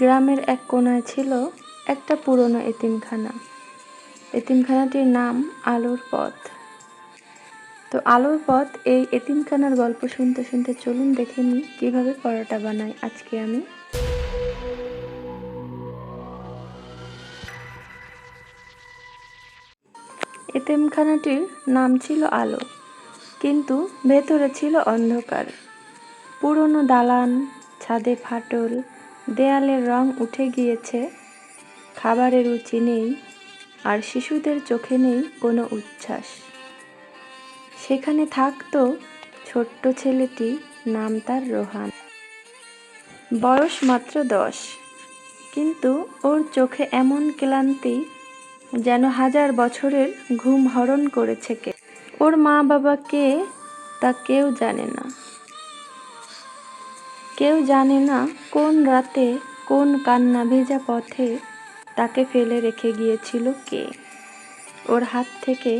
গ্রামের এক কোনায় ছিল একটা পুরনো এতিমখানা। এতিমখানাটির নাম আলোর পথ। তো আলোর পথ এই এতিমখানার গল্প শুনতে শুনতে চলুন দেখে নিই কীভাবে পরোটা বানাই আজকে আমি। এতিমখানাটির নাম ছিল আলো, কিন্তু ভেতরে ছিল অন্ধকার। পুরনো দালান, ছাদে ফাটল দেয়ালের রং উঠে গিয়েছে। খাবারের রুচি নেই, আর শিশুদের চোখে নেই কোনো উচ্ছ্বাস। সেখানে থাকতো ছোট্ট ছেলেটি, নাম তার রোহান। বয়স মাত্র দশ। কিন্তু ওর চোখে এমন ক্লান্তি যেন হাজার বছরের ঘুম হরণ করেছে কে। ওর মা বাবা কে তা কেউ জানে না। কেউ জানে না কোন রাতে কোন কান্না ভেজা পথে তাকে ফেলে রেখে গিয়েছিল কে। ওর হাত থেকে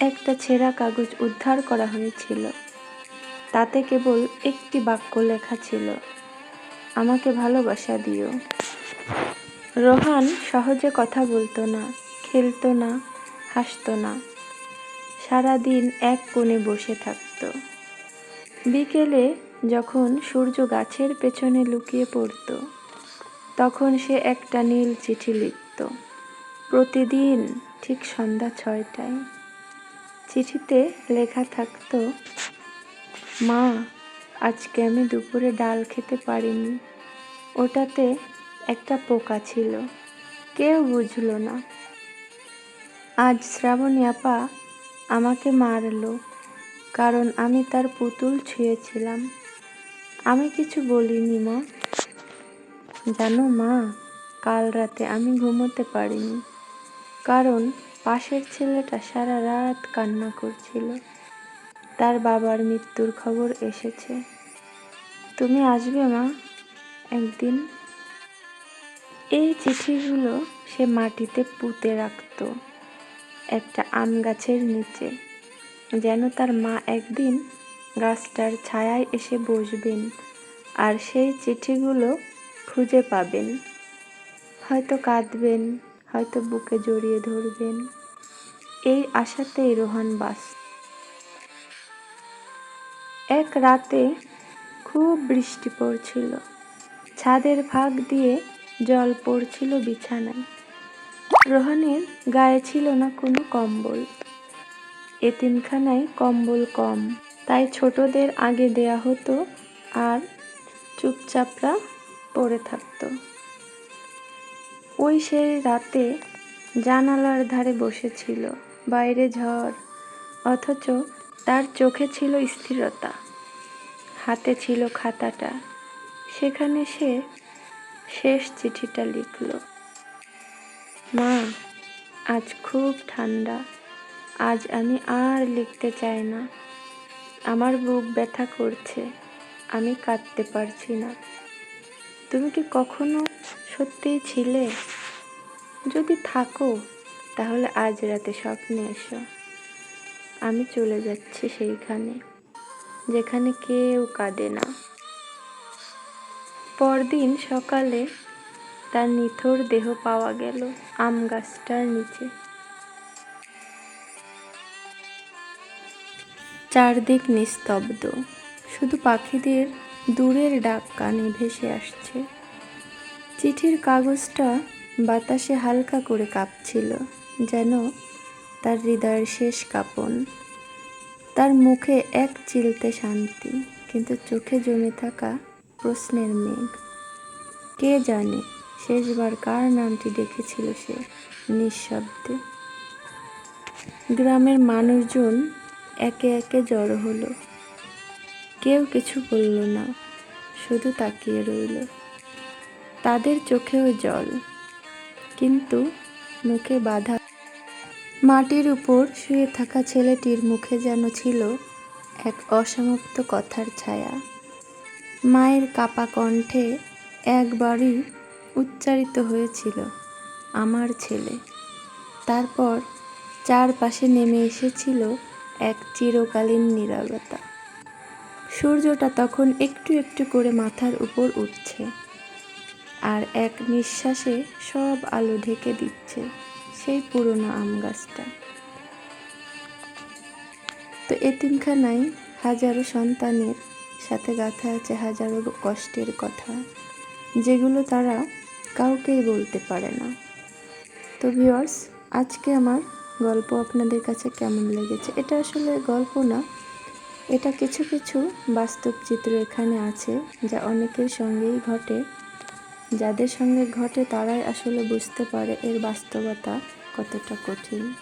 একটা ছেঁড়া কাগজ উদ্ধার করা হয়েছিল। তাতে কেবল একটি বাক্য লেখা ছিল, আমাকে ভালোবাসা দিও। রোহান সহজে কথা বলতো না, খেলতো না, হাসতো না। সারাদিন এক কোণে বসে থাকতো। বিকেলে যখন সূর্য গাছের পেছনে লুকিয়ে পড়ত, তখন সে একটা নীল চিঠি লিখত। প্রতিদিন ঠিক সন্ধ্যা ছয়টায়। চিঠিতে লেখা থাকতো, মা, আজকে আমি দুপুরে ডাল খেতে পারিনি। ওটাতে একটা পোকা ছিল। কেউ বুঝলো না। আজ শ্রাবণী আপা আমাকে মারলো। কারণ আমি তার পুতুল ছুঁয়েছিলাম। আমি কিছু বলিনি, মা। জানো, মা, কাল রাতে আমি ঘুমোতে পারিনি, কারণ পাশের ছেলেটা সারা রাত কান্না করছিল। তার বাবার মৃত্যুর খবর এসেছে। তুমি আসবে, মা, একদিন। এই চিঠিগুলো সে মাটিতে পুঁতে রাখত, একটা আম গাছের নিচে। যেন তার মা একদিন গাছটার ছায়ায় এসে বসবেন আর সেই চিঠিগুলো খুঁজে পাবেন। হয়তো কাঁদবেন, হয়তো বুকে জড়িয়ে ধরবেন। এই আশাতেই রোহান বাস। এক রাতে খুব বৃষ্টি পড়ছিল। ছাদের ফাঁক দিয়ে জল পড়ছিল বিছানায়। রোহানের গায়ে ছিল না কোনো কম্বল। এতিমখানায় কম্বল কম। তাই ছোটদের আগে দেয়া হতো আর চুপচাপরা পড়ে থাকতো। ওই সেই রাতে জানালার ধারে বসেছিল, বাইরে ঝড়, অথচ তার চোখে ছিল স্থিরতা। হাতে ছিল খাতাটা। সেখানে সে শেষ চিঠিটা লিখল, মা, আজ খুব ঠান্ডা। আজ আমি আর লিখতে চাই না। আমার বুক ব্যথা করছে, আমি কাঁদতে পারছি না। তুমি কি কখনো সত্যিই ছিলে? যদি থাকো, তাহলে আজ রাতে স্বপ্নে এসো। আমি চলে যাচ্ছি সেইখানে, যেখানে কেউ কাঁদে না। পরদিন সকালে তার নিথর দেহ পাওয়া গেল আম গাছটার নিচে। চারদিক নিস্তব্ধ। শুধু পাখিদের দূরের ডাক কানে ভেসে আসছে। চিঠির কাগজটা বাতাসে হালকা করে কাঁপছিল, যেন তার হৃদয়ের শেষ কাঁপন। তার মুখে এক চিলতে শান্তি, কিন্তু চোখে জমে থাকা প্রশ্নের মেঘ। কে জানে শেষবার কার নামটি ডেকেছিল সে নিঃশব্দে। গ্রামের মানুষজন একে একে জড়ো হলো। কেউ কিছু বলল না, শুধু তাকিয়ে রইল। তাদের চোখেও জল, কিন্তু মুখে বাধা। মাটির উপর শুয়ে থাকা ছেলেটির মুখে যেন ছিল এক অসমাপ্ত কথার ছায়া। মায়ের কাপা কণ্ঠে একবারই উচ্চারিত হয়েছিল, আমার ছেলে। তারপর চারপাশে নেমে এসেছিল এক চিরকালীন নীরবতা। সূর্যটা তখন একটু একটু করে মাথার উপর উঠছে আর এক নিঃশ্বাসে সব আলো ঢেকে দিচ্ছে সেই পুরনো আম গাছটা। তো এতিমখানায় হাজারো সন্তানের সাথে গাঁথা আছে হাজারো কষ্টের কথা, যেগুলো তারা কাউকেই বলতে পারে না। তো ভিউয়ার্স আজকে আমার গল্প আপনাদের কাছে কেমন লেগেছে? এটা আসলে গল্প না। এটা কিছু কিছু বাস্তব চিত্র এখানে আছে যা অনেকের সঙ্গেই ঘটে। যাদের সঙ্গে ঘটে তারাই আসলে বুঝতে পারে এর বাস্তবতা কতটা কঠিন।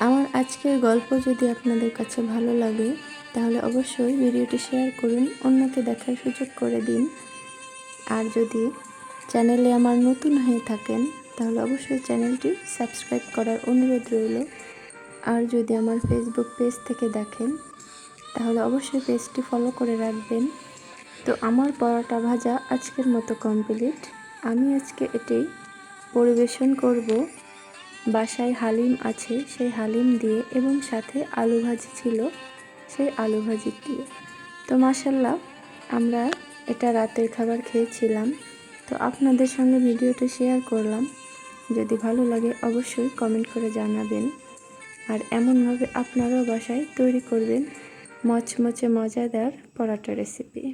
আমার আজকের গল্প যদি আপনাদের কাছে ভালো লাগে, তাহলে অবশ্যই ভিডিওটি শেয়ার করুন, অন্যকে দেখার সুযোগ করে দিন। আর যদি চ্যানেলে আমার নতুন হয়ে থাকেন তাহলে অবশ্যই চ্যানেলটি সাবস্ক্রাইব করার অনুরোধ রইল। আর যদি আমার ফেসবুক পেজ থেকে দেখেন, তাহলে অবশ্যই পেজটি ফলো করে রাখবেন। তো আমার পরোটা ভাজা আজকের মতো কমপ্লিট আমি আজকে এটি পরিবেশন করব। বাসায় হালিম আছে, সেই হালিম দিয়ে এবং সাথে আলু ভাজি ছিল, সেই আলু ভাজি দিয়ে। তো মাসাল্লাহ আমরা এটা রাতের খাবার খেয়েছিলাম। তো আপনাদের সঙ্গে ভিডিওটা শেয়ার করলাম। যদি ভালো লাগে অবশ্যই কমেন্ট করে জানাবেন। আর এমনভাবে আপনারাও বাসায় তৈরি করবেন মচমচে মজাদার পরাটা রেসিপি